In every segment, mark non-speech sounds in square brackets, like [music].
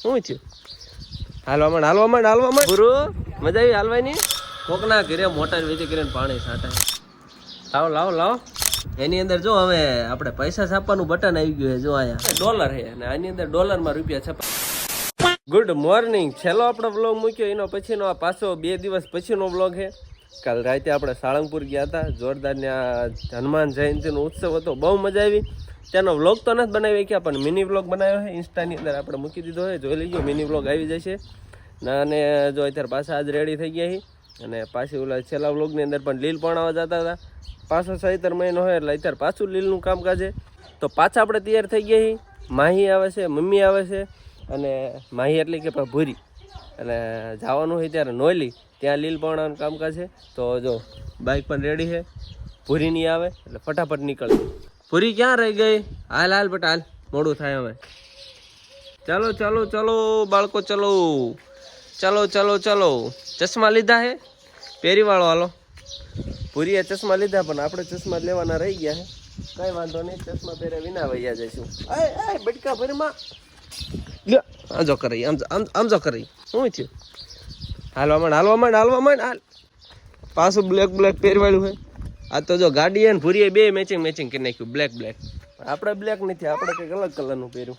શું થયું? હાલવા માંડ હાલવા માંડ હાલવા માંડ. ગુરુ મજા આવી હાલવાની? કોકના ઘરે મોટર વેચી કરીને પાણી છાંટે લાવો લાવો લાવો. એની અંદર જો હવે આપણે પૈસા છાપવાનું બટન આવી ગયું છે જો અહીંયા. ડોલર છે અને આની અંદર ડોલરમાં રૂપિયા છાપા. Good morning. છેલ્લો આપણો બ્લોગ મૂક્યો એનો પછીનો આ પાછો બે દિવસ પછીનો બ્લોગ છે. કાલ રાતે આપણે સાળંગપુર ગયા હતા જોરદાર ત્યાં હનુમાન જયંતિનો ઉત્સવ હતો બહુ મજા આવી. ત્યાંનો વ્લોગ તો નથી બનાવી ગયા પણ મિની વ્લોગ બનાવ્યો છે. ઇન્સ્ટાની અંદર આપણે મૂકી દીધો હોય જોઈ લેજો મિની વ્લોગ આવી જશે. અને જો અત્યારે પાછા આજ રેડી થઈ ગયા છે અને પાછી ઓલા છેલ્લા વ્લોગની અંદર પણ લીલ પણ જતા હતા. પાછો સહિતર મહિનો હોય એટલે અત્યારે પાછું લીલનું કામકાજ છે. તો પાછા આપણે તૈયાર થઈ ગયા છીએ. માહી આવે છે, મમ્મી આવે છે. અને માહી એટલે કે ભૂરી અને જવાનું હોય ત્યારે નોયલી. ત્યાં લીલ પણ કામકાજ છે. તો જો બાઇક પણ રેડી છે. ભૂરી નહીં આવે, એટલે ફટાફટ નીકળી. ભૂરી ક્યાં રહી ગઈ? હાલ હાલ, બટ, હાલ. મોડું થાય હવે. ચાલો ચાલો ચાલો, બાળકો, ચલો. ચાલો ચાલો ચાલો. ચશ્મા લીધા હે? પહેરીવાળો, હાલો. ભૂરીએ ચશ્મા લીધા, પણ આપણે ચશ્મા લેવાના રહી ગયા હે. કઈ વાંધો નહીં, ચશ્મા પહેરે વિના વૈયા જઈશું. આય બટકા ભરીમાં. લ્યો, આમ જો કરી, આમ આમ જો કરી. શું થયું? હાલવા માંડ હાલવા માંડ હાલવા માંડ, હાલ. પાછું બ્લેક બ્લેક પહેરવાળું હોય આ તો જો ગાડી અને ભૂરીએ બે મેચિંગ મેચિંગ કરી નાખ્યું. બ્લેક બ્લેક આપણે બ્લેક નથી, આપણે કંઈક અલગ કલરનું પહેર્યું.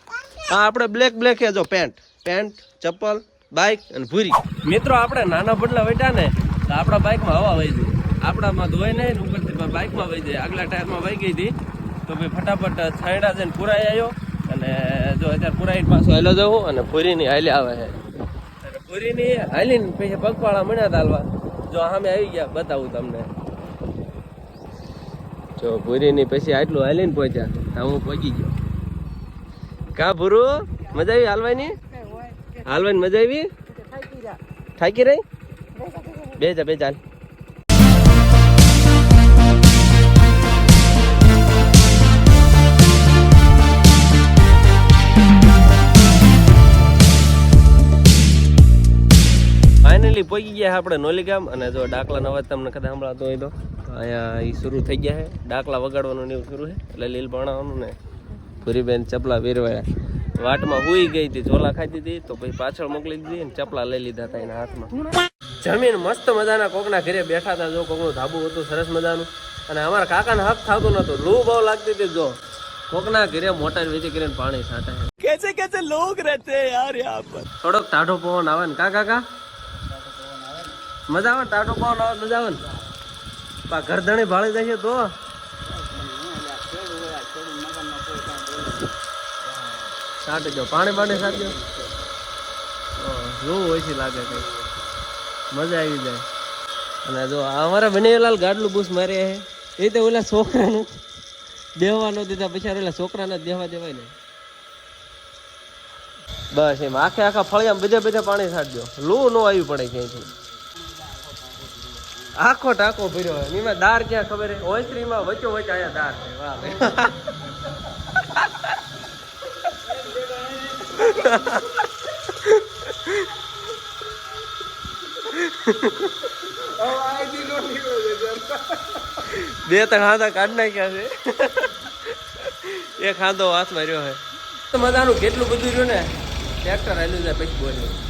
હા, આપણે બ્લેક બ્લેક જો પેન્ટ પેન્ટ ચપ્પલ બાઇક અને ભૂરી. મિત્રો, આપણે નાના ભટલા વેટા ને, તો આપણા બાઇકમાં હવા વહી જાય આપણામાં ધોઈ નહીં ઉપરથી બાઇકમાં વહી જાય. આગલા ટાયરમાં વહી ગઈ હતી. તો ભાઈ ફટાફટ છાંયડા જઈને પુરાઈ આવ્યો અને જો અત્યારે પુરાઈ પાછો હાલો જવું અને ભૂરીની હાલી આવે છે. ભૂરીની હાલીને પછી પગપાળા મળ્યા હતા હાલવા. જો સામે આવી ગયા, બતાવું તમને. જો ભૂરીની પછી આટલું હાલીને પહોંચ્યા. હા હું પહોંચી ગયો. કા ભૂરુ? મજા આવી હાલવાની? હાલવાની મજા આવી? થાકી રહી? બે જા બે ફાઇનલી પહોંચી ગયા આપણે નોલી ગામ અને જો ડાકલાનો અવાજ તમને કદાચ સંભળાતો હોય તો. અહીંયા એ શરૂ થઈ ગયા છે. ડાકલા વગાડવાનું એવું શરૂ છે. એટલે લીલ ભણાવવાનું ને ભૂરીબેન ચપલા વેરવાયા. વાટમાં હુઈ ગઈ હતી ચોલા ખાધી હતી. તો પછી પાછળ મોકલી દીધી ને ચપલા લઈ લીધા હતા એના હાથમાં. જમીન મસ્ત મજાના કોકના ઘરે બેઠા હતા જો કોકનું ધાબુ હતું સરસ મજાનું. અને અમારા કાકાને હક થતું નતું લૂ બહુ લાગતી હતી જો. કોકના ઘરે મોટર વેચી કરીને પાણી છાંટે કેસે કેસે લોગ રહેતે યાર યહાં પર? થોડોક ટાઢો પવન આવે ને. કા કાકા મજા આવે ને પાવ આવે મજા આવે ને પા ગરદણી ભાળી જશે તો? દો, પાણી પાણી દો. જોવું હોય છે લાગે કઈ મજા આવી જાય. અને જો અમારા બનેલાલ ગાડલું બૂસ મારે એ તો ઓલા છોકરાનું દેવા ન દીધા. પછી ઓલા છોકરાને દેવા દેવાય ને. બસ એમ, આખે આખા ફળિયામાં બધે બધે પાણી સાટજો લૂ ન આવી પડે ક્યાંયથી. આખો ટાંકો ભર્યો હોય. એમાં દાર ક્યાં ખબર હે? ઓયત્રીમાં વચ્ચો વચ્ચ આયા દાર છે બે ત્રણ હાથા કાઢ નાખ્યા છે. એક હાથો હાથમાં રહ્યો છે મજાનું કેટલું બધું રહ્યું ને? ટ્રેક્ટર હાલ્યું જાય પછી બોલ્યું.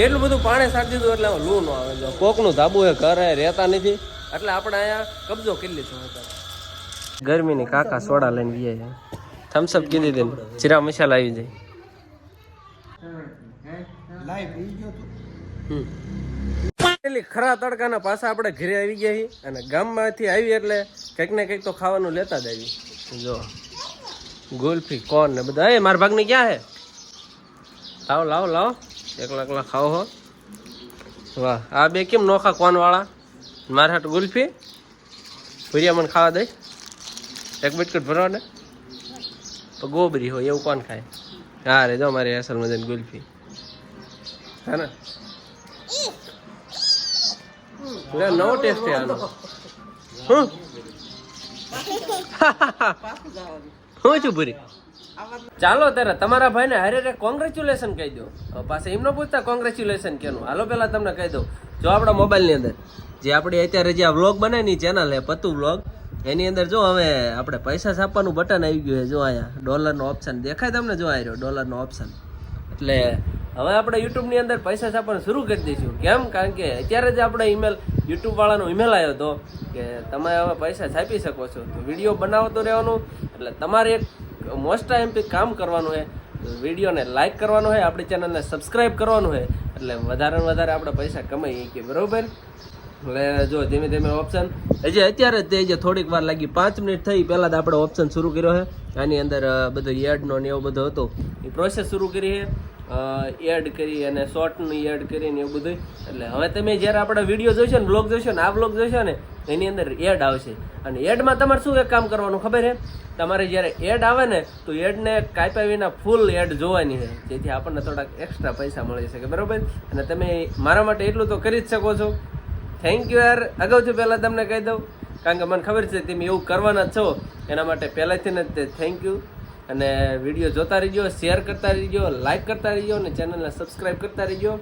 કેટલું બધું પાણી સાટી દીધું એટલે લૂ ન આવે. જો કોકનું ધાબુ એ ઘરે રહેતા નથી, એટલે આપણે અહીંયા કબજો કરી લીધો હતો ગરમીની કાકા સોડા લઈને ગયા છે. થમ્સઅપ કીધી ને. જીરા મસાલા આવી જાય. Finally ખરા તડકાના પાછા આપણે ઘરે આવી ગયા છીએ અને ગામમાંથી આવી એટલે કંઈક ને કંઈક તો ખાવાનું લેતા જ આવી. જો, ગુલ્ફી, કોન ને બધા. એ, મારા ભાગની ક્યાં હે લાવો લાવો લાવો. એકલા એકલા ખાઓ હો. વાહ. આ બે કેમ નોખા કોન વાળા મારા હાટ ગુલ્ફી? ભૂરિયા મને ખાવા દે. એક બિસ્કુટ ભરવા ને. તો ગોબરી હોય એવું કોણ ખાય? હા રે જો મારી અસલ મજાની ગુલ્ફી. હા ને. નવો ટેસ્ટ છે આનો. હું [laughs] હું છું પૂરી ચાલો ત્યારે તમારા ભાઈને હારે રે કોંગ્રેચ્યુલેશન કહી દો પાસે એમનો પૂછતા કોંગ્રેચ્યુલેશન કેનું? હાલો પહેલા તમને કહી દઉં. જો આપણા મોબાઈલની અંદર જે આપણી અત્યારે જે આ વ્લોગ બનાવી ચેનલ હે, પતુ વ્લોગ એની અંદર જો હવે આપણે પૈસા છાપવાનું બટન આવી ગયું છે જો અહીંયા ડોલરનો ઓપ્શન દેખાય તમને? જો આવ્યો ડોલરનો ઓપ્શન એટલે હવે આપણે યુટ્યુબની અંદર પૈસા છાપવાનું શરૂ કરી દઈશું. કેમ? કારણ કે અત્યારે જ આપણે ઈમેલ યુટ્યુબ વાળાનો ઈમેલ આવ્યો હતો કે તમે હવે પૈસા છાપી શકો છો. તો વીડિયો બનાવતો રહેવાનું. એટલે તમારે એક મોસ્ટ એમપી કામ કરવાનું છે વિડીયોને લાઈક કરવાનું છે આપણી ચેનલને સબસ્ક્રાઈબ કરવાનું છે એટલે વધારે ને વધારે આપણે પૈસા કમાઈએ કે બરાબર? એટલે જો ધીમે ધીમે ઓપ્શન હજી અત્યારે તે જે થોડીક વાર લાગી પાંચ મિનિટ થઈ, પહેલાં જ આપણે ઓપ્શન શરૂ કર્યો છે આની અંદર બધો યાર્ડનો ને એવો બધો હતો. એ પ્રોસેસ શરૂ કરી છે એડ કરી અને શોર્ટનું એડ કરીને એવું બધું એટલે હવે તમે જ્યારે આપણે વીડિયો જોશો ને બ્લોગ જોશો ને, આ બ્લોગ જોશો ને, એની અંદર એડ આવશે. અને એડમાં તમારે શું એક કામ કરવાનું ખબર છે તમારે જ્યારે એડ આવે ને, તો એડને કાપ્યા વિના ફૂલ એડ જોવાની છે જેથી આપણને થોડાક એક્સ્ટ્રા પૈસા મળી શકે. બરાબર? અને તમે મારા માટે એટલું તો કરી જ શકો છો. થેન્ક યુ યાર. અગાઉથી પહેલાં તમને કહી દઉં. કારણ કે મને ખબર છે તમે એવું કરવાના છો. એના માટે પહેલાંથી જ તે થેન્ક યુ અને વીડિયો જોતા રહીજો શેર કરતા રહીજો લાઇક કરતા રહીજો અને ચેનલને સબસ્ક્રાઈબ કરતા રહીજો.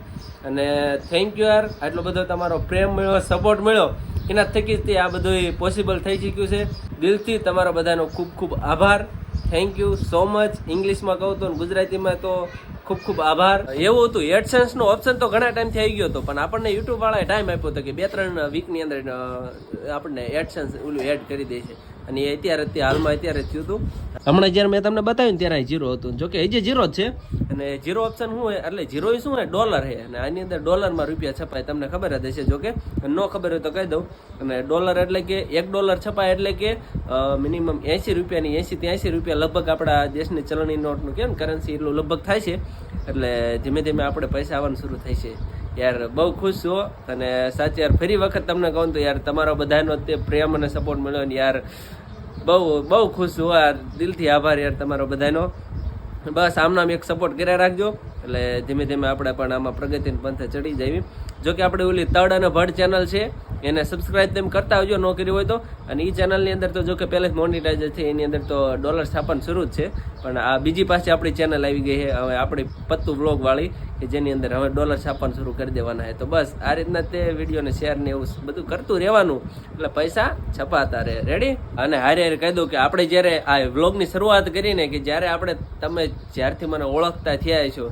અને થેન્ક યુ યાર, આટલો બધો તમારો પ્રેમ મળ્યો સપોર્ટ મળ્યો. એના થકી જ તે આ બધું પોસિબલ થઈ શક્યું છે. દિલથી તમારા બધાનો ખૂબ ખૂબ આભાર. થેન્ક યુ સો મચ ઇંગ્લિશમાં કહું તો ગુજરાતીમાં તો ખૂબ ખૂબ આભાર. એવું હતું એડસન્સનો ઓપ્શન તો ઘણા ટાઈમ થઈ ગયો હતો, પણ આપણને યુટ્યુબવાળાએ ટાઈમ આપ્યો હતો કે બે ત્રણ વીકની અંદર આપણને એડસન્સ ઓલું એડ કરી દે છે. અને એ અત્યારે તે હાલમાં અત્યારે થયું હતું. હમણાં જ્યારે મેં તમને બતાવ્યું ત્યારે જીરો હતું. જો કે એ જે જીરો જ છે, અને જીરો ઓપ્શન શું હોય? એટલે જીરો શું હોય? ડોલર છે. અને આની અંદર ડોલરમાં રૂપિયા છપાય. તમને ખબર જ હશે. જો કે ન ખબર હોય તો કહી દઉં. અને ડોલર એટલે કે એક ડોલર છપાય એટલે કે મિનિમમ એંસી રૂપિયાની એંસી ત્યાંસી રૂપિયા લગભગ આપણા દેશની ચલણી નોટનું કેમ કરન્સી એટલું લગભગ થાય છે. એટલે ધીમે ધીમે આપણે પૈસા આવવાનું શરૂ થાય છે. યાર, બહુ ખુશ છું? અને સાચે યાર, ફરી વખત તમને કહું તો યાર, તમારો બધાનો તે પ્રેમ અને સપોર્ટ મળ્યો ને યાર બહુ બહુ ખુશ છું. યાર દિલથી આભાર યાર તમારો બધાનો. બસ આમનો આમ એક સપોર્ટ કર્યા રાખજો. એટલે ધીમે ધીમે આપણે પણ આમાં પ્રગતિની પંથે ચડી જઈએ જો કે આપણે ઓલી તડ અને ભડ ચેનલ છે, એને સબસ્ક્રાઇબ તેમ કરતા આવજો, ન કરી હોય તો. અને એ ચેનલની અંદર તો જો કે પહેલેથી મોનિટાઈઝ છે, એની અંદર તો ડોલર સ્થાપન શરૂ જ છે. પણ આ બીજી પાસે આપણી ચેનલ આવી ગઈ છે, હવે આપણી પત્તુ બ્લોગ વાળી. કે જેની અંદર હવે ડોલર છાપવાનું શરૂ કરી દેવાના છે. તો બસ, આ રીતના તે વિડીયોને શેર ને એવું બધું કરતું રહેવાનું. એટલે પૈસા છપાતા રહે. રેડી અને હારે હારે કહી દઉં કે આપણે જ્યારે આ વ્લોગની શરૂઆત કરીને કે જ્યારે આપણે તમે જ્યારથી મને ઓળખતા થયા છો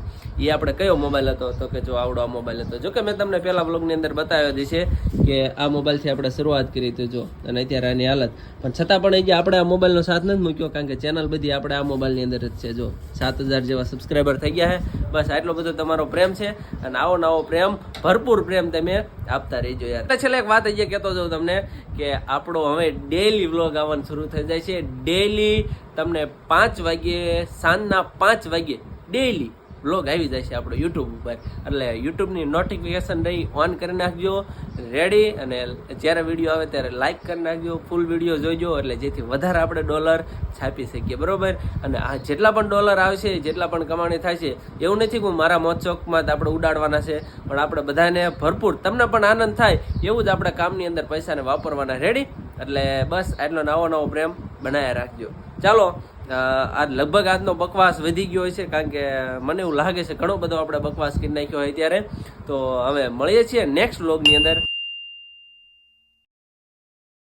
એ આપણે કયો મોબાઈલ હતો? તો કે જો આવડો આ મોબાઈલ હતો. જો કે મેં તમને પહેલા વ્લોગની અંદર બતાવ્યો છે કે આ મોબાઈલથી આપણે શરૂઆત કરી હતી જો. અને અત્યારે આની હાલત. પણ છતાં પણ એ જે આપણે આ મોબાઈલનો સાથ નથી મૂક્યો, કારણ કે ચેનલ બધી આપણે આ મોબાઈલની અંદર જ છે જો. સાત હજાર જેવા સબસ્ક્રાઈબર થઈ ગયા છે. બસ, આટલો બધો તમારો પ્રેમ છે અને આવો નવો પ્રેમ, ભરપૂર પ્રેમ તમે આપતા રહીજો યાર. છેલ્લે એક વાત અહીંયા કહેતો જાઉં તમને કે આપણો હવે ડેઈલી વ્લોગ આવવાનું શરૂ થઈ જાય છે. ડેઈલી તમને પાંચ વાગ્યે, સાંજના પાંચ વાગ્યે ડેઈલી વ્લોગ આવી છે આપણો યુટ્યુબ ઉપર. એટલે યુટ્યુબની નોટિફિકેશન રહી ઓન કરી નાખજો રેડી અને જ્યારે વીડિયો આવે ત્યારે લાઇક કરી નાખજો ફૂલ વીડિયો જોઈજો એટલે જેથી વધારે આપણે ડોલર છાપી શકીએ, બરાબર? અને આ જેટલા પણ ડોલર આવશે, જેટલા પણ કમાણી છે એવું નથી કે મારા મારા ચોકમાં જ આપણે ઉડાડવાના છે, પણ આપણે બધાને ભરપૂર, તમને પણ આનંદ થાય, એવું જ આપણે કામની અંદર પૈસાને વાપરવાના રેડી એટલે બસ, આટલો નવો નવો પ્રેમ બનાવ્યા રાખજો. ચાલો આજ લગભગ આજનો બકવાસ વધી ગયો છે, કારણ કે મને એવું લાગે છે, ઘણો બધો આપણે બકવાસ કરી નાખ્યો હોય ત્યારે. તો હવે મળીએ છીએ નેક્સ્ટ વ્લોગની અંદર.